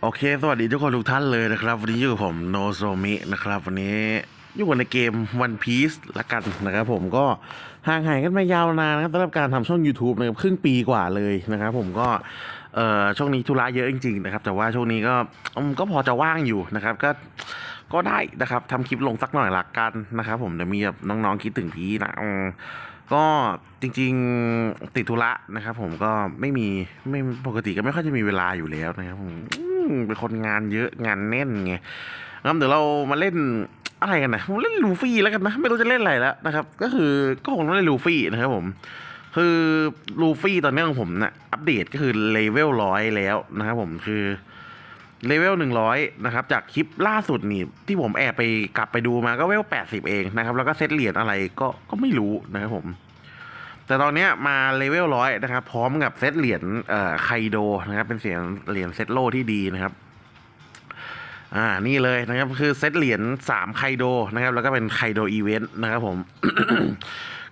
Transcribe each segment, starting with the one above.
โอเค สวัสดีทุกคนทุกท่านเลยนะครับ วันนี้อยู่กับผมโนโซมินะครับ วันนี้อยู่กันในเกม One Piece ละกันนะครับผมก็ห่างหายกันมายาวนานนะครับสำหรับการทำช่อง YouTube นะครับครึ่งปีกว่าเลยนะครับผมก็เอ่อช่วงนี้ธุระเยอะจริงๆนะครับ แต่ว่าช่วงนี้ก็ก็พอจะว่างอยู่นะครับ ก็ก็ได้นะครับทำคลิปลงสักหน่อยละกันนะครับ ผมเดี๋ยวมีแบบน้องๆคิดถึงพีนะ ก็จริงๆติดธุระนะครับผมก็ไม่มีไม่ปกติก็ไม่ค่อยจะมีเวลาอยู่แล้วนะครับผมเป็นคนงานเยอะงานแน่นไงงั้นเดี๋ยวเรามาเล่นอะไรกันนะผมเล่นลูฟี่แล้วกันนะ ไม่รู้จะเล่นอะไรแล้วนะครับ ก็คือก็คงต้องเล่นลูฟี่นะครับผม คือลูฟี่ตอนนี้ของผมนะอัปเดตก็คือเลเวลร้อยแล้วนะครับผมคือ เลเวลหนึ่งร้อยนะครับ จากคลิปล่าสุดนี่ที่ผมแอบไปกลับไปดูมาก็เวลแปดสิบเองนะครับ แล้วก็เซตเหรียญอะไรก็ก็ไม่รู้นะครับผม แต่ตอนนี้มาเลเวลร้อยนะครับ พร้อมกับเซตเหรียญเอ่อไคโดนะครับ เป็นเสียงเหรียญเซตโลที่ดีนะครับอ่านี่เลยนะครับคือเซตเหรียญสามไคโดนะครับ แล้วก็เป็นไคโดอีเวนต์นะครับผม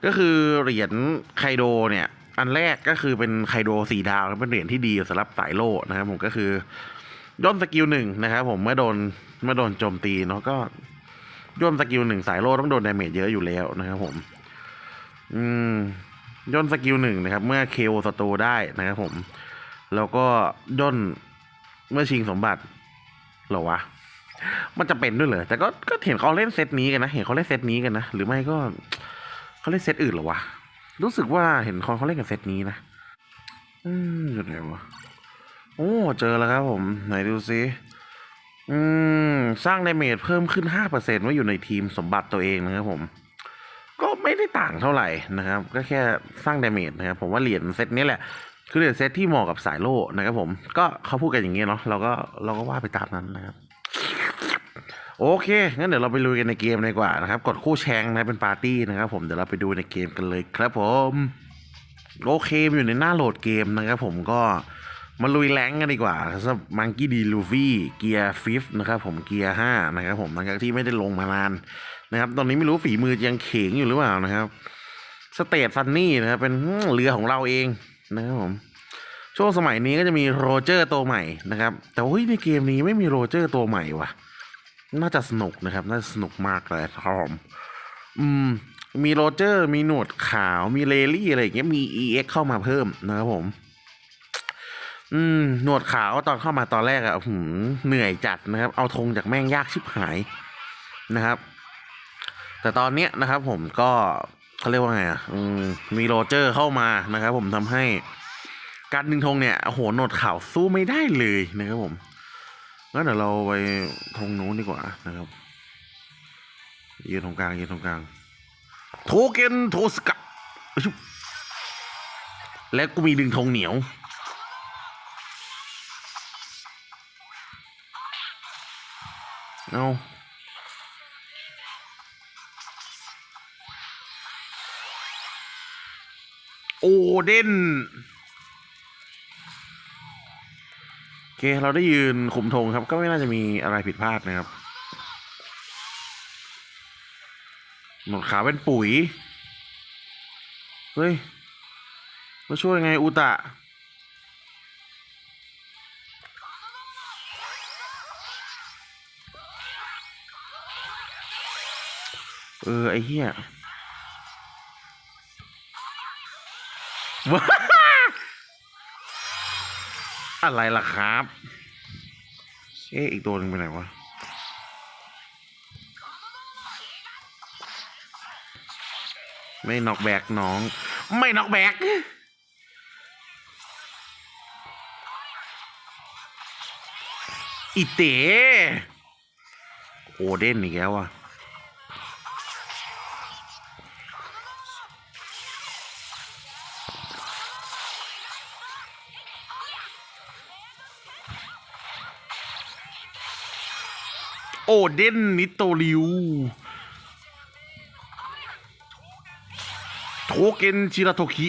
ก็คือเหรียญไคโดเนี่ย อันแรกก็คือเป็นไคโดสี่ดาวเป็นเหรียญที่ดีสำหรับสายโลนะครับผมก็คือ ย่นสกิลหนึ่งนะครับผมเมื่อโดนเมื่อโดนโจมตีเนาะก็ย่นสกิลหนึ่งสายโลต้องโดนดาเมจเยอะอยู่แล้วนะครับผม อืมย่นสกิลหนึ่งนะครับ เมื่อเคโอสตูได้นะครับผม แล้วก็ย่นเมื่อชิงสมบัติหรอวะ มันจะเป็นด้วยเหรอแต่ก็ก็เห็นเขาเล่นเซตนี้กันนะ เห็นเขาเล่นเซตนี้กันนะหรือไม่ก็เขาเล่นเซตอื่นหรอวะรู้สึกว่าเห็นคนเขาเล่นกันเซตนี้นะ อืมอยู่ไหนวะ โอ้เจอแล้วครับผม ไหนดูซิอืมสร้างดเมจเพิ่มขึ้นห้าเปอร์เซ็นต์ว่าอยู่ในทีมสมบัติตัวเองนะครับผม ก็ไม่ได้ต่างเท่าไหร่นะครับ ก็แค่สร้างดเมจนะครับผมว่าเหรียญเซตนี้แหละ คือเหรียญเซตที่เหมาะกับสายโล่นะครับผม ก็เขาพูดกันอย่างนี้เนาะเราก็เราก็ว่าไปตามนั้นนะครับโอเค งั้นเดี๋ยวเราไปลุยกันในเกมดีกว่านะครับ กดคู่แชงนะเป็นปาร์ตี้นะครับผม เดี๋ยวเราไปดูในเกมกันเลยครับผม โอเคอยู่ในหน้าโหลดเกมนะครับผมก็ มาลุยแรงกันดีกว่าสำหรับมังกี้ดีลูฟี่เกียร์ฟิฟนะครับผมเกียร์ห้านะครับผมหลังจากที่ไม่ได้ลงมานานนะครับ ตอนนี้ไม่รู้ฝีมือยังเข่งอยู่หรือเปล่านะครับสเตทฟันนี่นะครับเป็นเรือของเราเองนะครับผมช่วงสมัยนี้ก็จะมีโรเจอร์ตัวใหม่นะครับ แต่ว่าเฮ้ยในเกมนี้ไม่มีโรเจอร์ตัวใหม่ว่ะ น่าจะสนุกนะครับ น่าจะสนุกมากเลยครับผมอืมมีโรเจอร์ มีหนวดขาวมีเลลี่อะไรอย่างเงี้ยมี EX เข้ามาเพิ่มนะครับผม อืม หนวดขาวตอนเข้ามาตอนแรกอะหืมเหนื่อยจัดนะครับ เอาธงจากแม่งยากชิบหายนะครับ แต่ตอนเนี้ยนะครับ ผมก็เขาเรียกว่าไงอะอืมมีโรเจอร์เข้ามานะครับ ผมทำให้การดึงธงเนี่ยโอ้โหหนวดขาวสู้ไม่ได้เลยนะครับผมงั้นเดี๋ยวเราไปธงนู้นดีกว่านะครับยืนตรงกลางยืนตรงกลาง โทเกนโทสกะอุ๊ยชุบและกูมีดึงธงเหนียว เอาโอเดนโอเค เราได้ยืนคุมธงครับ ก็ไม่น่าจะมีอะไรผิดพลาดนะครับ หนวดขาเป็นปุ๋ย เฮ้ยมาช่วยไงอุตะ เออ ไอ้เหี้ยว้าอะไรล่ะครับ เอ๊ะ อีกตัวหนึ่งไปไหนวะ ไม่นอกแบกน้อง ไม่นอกแบกอีเตโอเด่นอีกแล้วอะ โอเดนนิโตริวโทเกนชิราโทคิ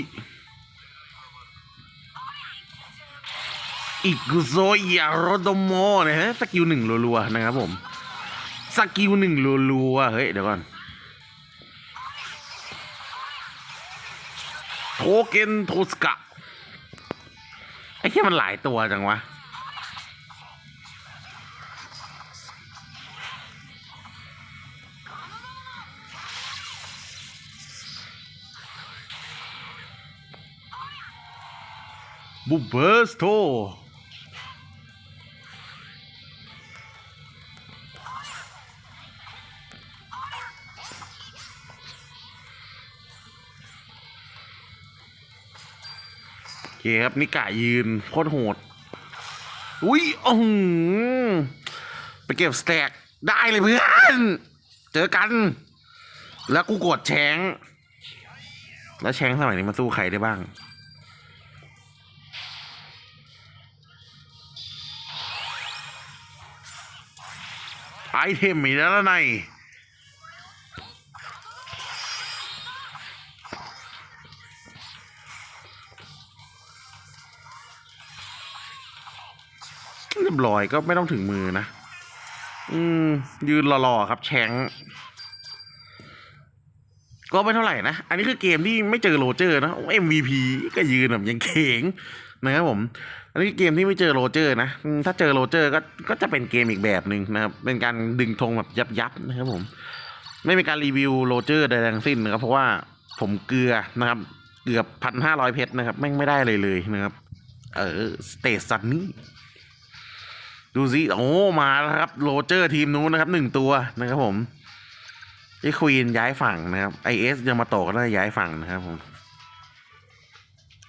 อิกุโซยาโรโดโมนะฮะสกิลหนึ่งรัวๆนะครับผมสกิลหนึ่งรัวๆเฮ้ยเดี๋ยวก่อนโทเกนโทสกะไอ้แค่มันหลายตัวจังวะ บูเบอร์สโตโอเคครับนิกายืนโคตรโหด อุ้ยอือไปเก็บสแต็กได้เลยเพื่อน เจอกัน แล้วกูกดแชง แล้วแชงสมัยนี้มันสู้ใครได้บ้าง ไอเทมมีแล้วนะในเรียบร้อยก็ไม่ต้องถึงมือนะ อืม ยืนหล่อๆครับ แชงก็ไม่เท่าไหร่นะ อันนี้คือเกมที่ไม่เจอโรเจอร์นะ MVP ก็ยืนแบบยังเข่ง นะครับผมอันนี้เกมที่ไม่เจอโรเจอร์นะ ถ้าเจอโรเจอร์ก็ก็จะเป็นเกมอีกแบบหนึ่งนะครับ เป็นการดึงธงแบบยับยับๆนะครับผม ไม่มีการรีวิวโรเจอร์ใดทั้งสิ้นนะครับ เพราะว่าผมเกลือนะครับ เกือบพันห้าร้อยเพชรนะครับแม่งไม่ได้เลยเลยนะครับ เออสเตซันนี่ดูสิโอ้มาแล้วครับโรเจอร์ทีมนู้นนะครับหนึ่งตัวนะครับผมไอ้ควีนย้ายฝั่งนะครับไอเอสยามาโตก็ได้ย้ายฝั่งนะครับผม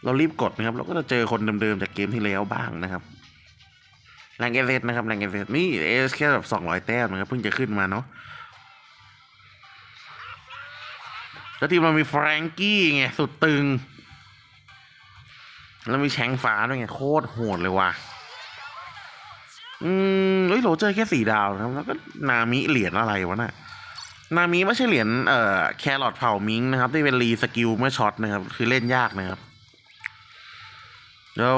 เรารีบกดนะครับ เราก็จะเจอคนเดิมๆจากเกมที่แล้วบ้างนะครับแรงเอเสนะครับแรงเอเสนี่เอสแค่แบบสองร้อยแต้มนะครับเพิ่งจะขึ้นมาเนาะแล้วทีมเรามีแฟรงกี้ไงสุดตึง แล้วมีแชงฟ้าด้วยไงโคตรโหดเลยว่ะอืมเฮ้ยโรเจอร์แค่สี่ดาวนะครับ แล้วก็นามิเหรียญอะไรวะน่ะนามิไม่ใช่เหรียญเอ่อแครอทเผามิงนะครับที่เป็นรีสกิลเมื่อช็อตนะครับ คือเล่นยากนะครับ เรา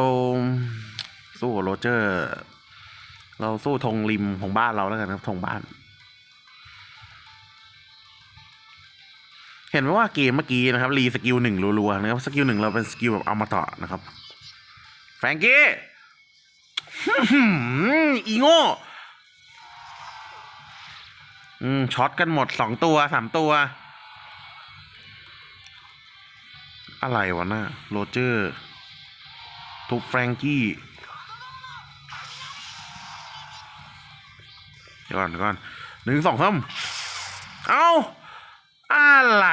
สู้กับโรเจอร์ เราสู้ธงริมของบ้านเราแล้วกันครับธงบ้าน เห็นไหมว่าเกมเมื่อกี้นะครับ รีสกิลหนึ่งรัวๆนะครับ สกิลหนึ่งเราเป็นสกิลแบบอมตะนะครับ แฟรงกี้อีโง่อช็อตกันหมดสองตัวสามตัว อะไรวะน่ะโรเจอร์ ทุบแฟรงกี้เดี๋ยวก่อนเดี๋ยวก่อนหนึ่งสองสามเอ้าอะไร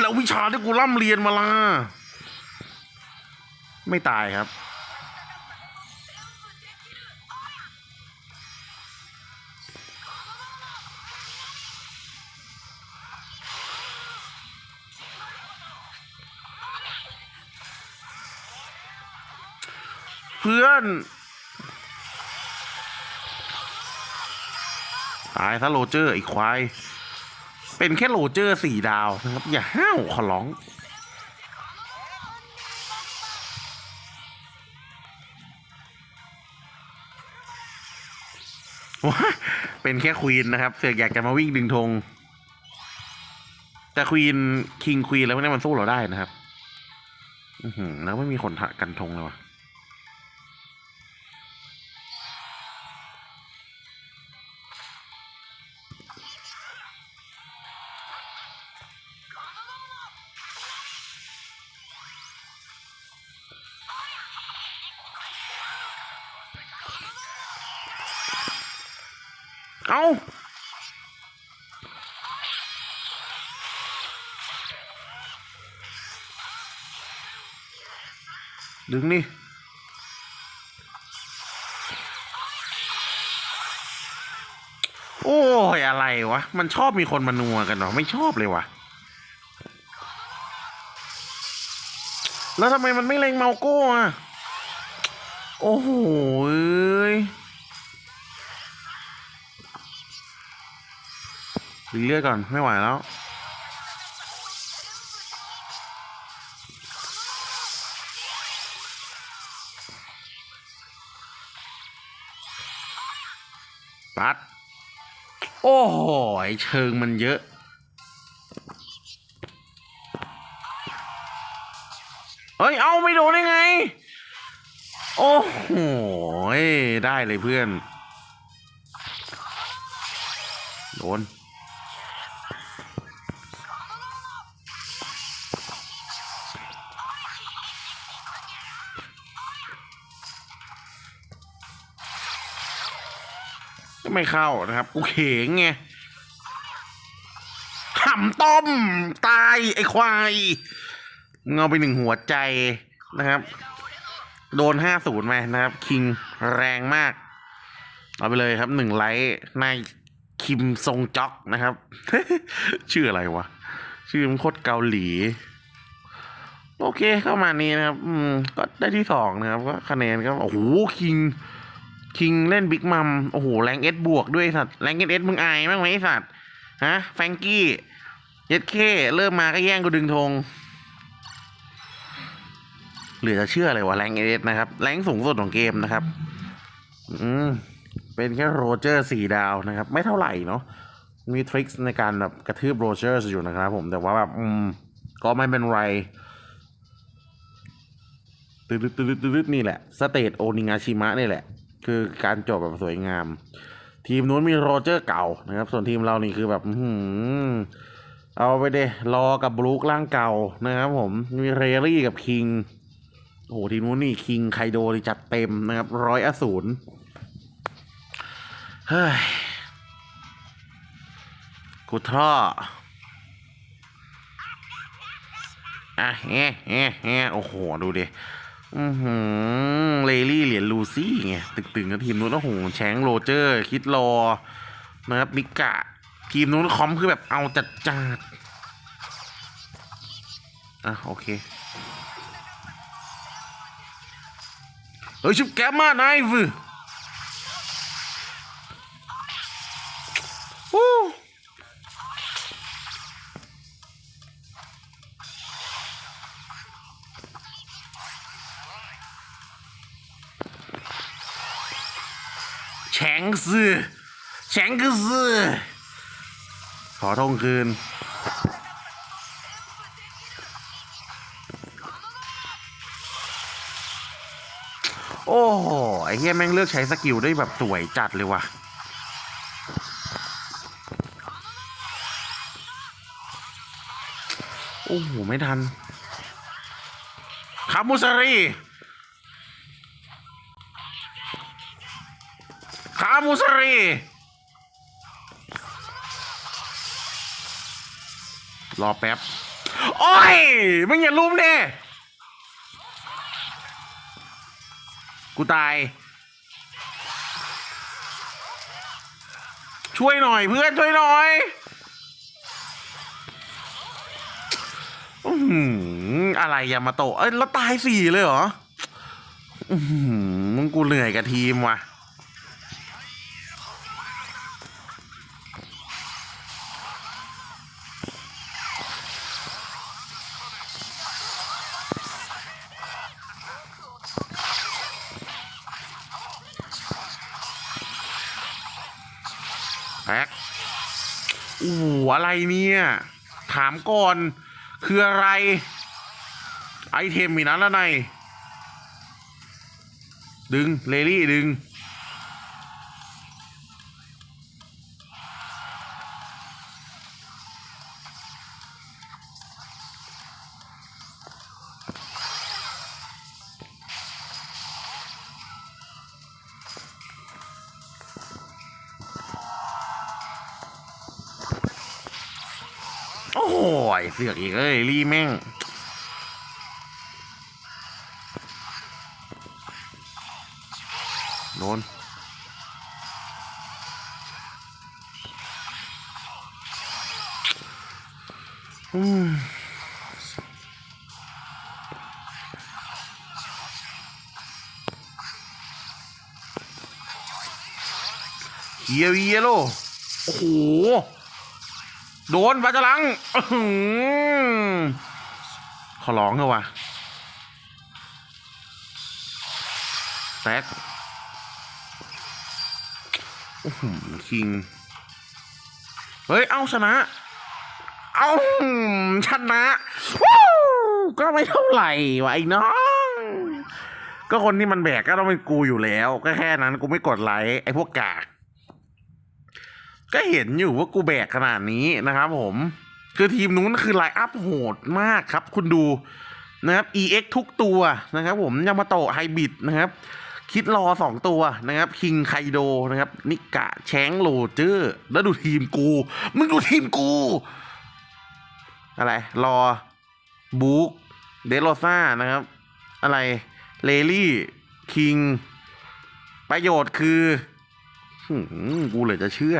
แล้ววิชาที่กูร่ำเรียนมาล่ะ ไม่ตายครับ เพื่อน ตายซะโรเจอร์ไอ้ควาย เป็นแค่โรเจอร์สี่ดาวนะครับ อย่าห้าวขอร้องว้าเป็นแค่ควีนนะครับ เสือกอยากจะมาวิ่งดึงธงแต่ควีนคิงควีนแล้วเนี่ยมันสู้เราได้นะครับ อือหือแล้วไม่มีคนทะกันธงเลยวะ ดึงนี่โอ้ยอะไรวะ มันชอบมีคนมานัวกันเหรอไม่ชอบเลยวะแล้วทำไมมันไม่เล็งเมาโก้อะโอ้โหเอ้ยดีเลือดก่อนไม่ไหวแล้ว อ้โหเชิงมันเยอะ เฮ้ย เอาไม่โดนได้ไง โอ้โหได้เลยเพื่อน โดน ไม่เข้านะครับ กูเข่งไงหำต้ม ตาย ไอ้ควายเงาไปหนึ่งหัวใจนะครับ โดนห้าศูนย์ไปนะครับ คิงแรงมาก เอาไปเลยครับหนึ่งไลท์นายคิมซงจ็อกนะครับ ชื่ออะไรวะ ชื่อมันโคตรเกาหลี โอเคเข้ามานี้นะครับ อืม ก็ได้ที่สองนะครับ ก็คะแนนก็โอ้โหคิง คิงเล่นบิ๊กมัมโอ้โหแรงเอสบวกด้วยสัตว์แรงเอสเอสมึงอายบ้างไหมสัตว์ฮะแฟงกี้เอสเคเริ่มมาก็แย่งกูดึงธงเหลือจะเชื่อเลยวะแรงเอสนะครับ แรงสูงสุดของเกมนะครับ อืม เป็นแค่โรเจอร์สี่ดาวนะครับ ไม่เท่าไหร่เนาะมีทริคในการแบบกระทืบโรเจอร์อยู่นะครับผมแต่ว่าแบบอืม ก็ไม่เป็นไรตืดตืดตืดนี่แหละ สเตตโอนิงาชิมะนี่แหละ คือการจบแบบสวยงาม ทีมนู้นมีโรเจอร์เก่านะครับ ส่วนทีมเรานี่คือแบบอื้อหือเอาไปเดรอกับบรูคร่างเก่านะครับผมมีเรรี่กับคิงโอ้โหทีมนู้นนี่คิงไคโดนี่จัดเต็มนะครับร้อยอสูรเฮ้ยกูท่ออะแอะแอะแอะโอ้โห ดูดิ อือหือเลลี่เหรียญลูซี่ไงตึงๆกับทีมนู้นโอ้โหแชงโรเจอร์ คิดรอนะครับมิกะ ทีมนู้นคอมคือแบบเอาจัดจัดอะโอเคเฮ้ยชุบแกมมาไนฟ์ งซื่อแฉงคือซื่อขอทงคืน โอ้โหไอ้เฮียแม่งเลือกใช้สกิลได้แบบสวยจัดเลยว่ะโอ้โห ไม่ทันคามุสรี ขามูสรีรอแป๊บ โอ้ย มึงอย่าลุมเด้กูตาย ช่วยหน่อยเพื่อนช่วยหน่อยอื้อะไรยามาโตะเอ้ยแล้วตายสี่เลยเหรออือหือมึงกูเหนื่อยกับทีมว่ะ เนี่ย ถามก่อน คืออะไร ไอเทมมีนั้นแล้วไงดึง เลลี่ดึง สือกอีกเอ้ยลี่แม่งโดนอืมเฮียเยโลโอ้โห โดนบาจารังอขอร้องเถอะวะแซกโอ้โหคิง เฮ้ย เอาชนะ เอาชนะวู้ก็ไม่เท่าไหร่วะไอ้น้อง ก็คนที่มันแบกก็ต้องเป็นกูอยู่แล้ว ก็แค่นั้นกูไม่กดไลค์ไอ้พวกกาก ก็เห็นอยู่ว่ากูแบกขนาดนี้นะครับผม คือทีมนู้นคือไลน์อัพโหดมากครับ คุณดูนะครับ EX ทุกตัวนะครับ ผมยามาโตะไฮบิดนะครับ คิดรอสองตัวนะครับ คิงไคโดนะครับ นิกะแชงโรเจอร์ แล้วดูทีมกู มึงดูทีมกู อะไร รอบุ๊กเดโรซ่านะครับ อะไร เลลี่ คิง ประโยชน์คือหืมกูเลยจะเชื่อ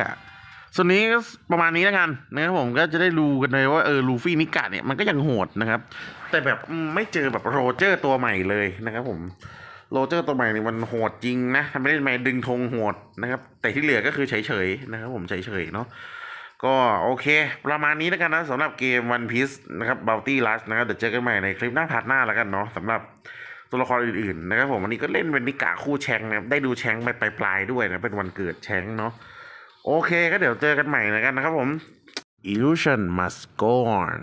ส่วนนี้ก็ประมาณนี้แล้วกันนะครับผมก็จะได้รู้กันเลยว่าเออลูฟี่นิกะเนี่ยมันก็ยังโหดนะครับ แต่แบบไม่เจอแบบโรเจอร์ตัวใหม่เลยนะครับผมโรเจอร์ตัวใหม่นี่มันโหดจริงนะทำไม่ได้ไม่ดึงธงโหดนะครับ แต่ที่เหลือก็คือเฉยๆนะครับผมเฉยๆเนาะก็โอเค ประมาณนี้แล้วกันนะสำหรับเกม One Piece นะครับ Bounty Rush นะครับเดี๋ยวเจอกันใหม่ในคลิปหน้าพาร์ทหน้าแล้วกันเนาะสำหรับตัวละครอื่นๆนะครับผมวันนี้ก็เล่นเป็นนิกาคู่แชงนะครับได้ดูแชงไปปลายๆด้วยนะเป็นวันเกิดแชงเนาะ โอเคก็เดี๋ยวเจอกันใหม่แล้วกันนะครับผม Illusion must go on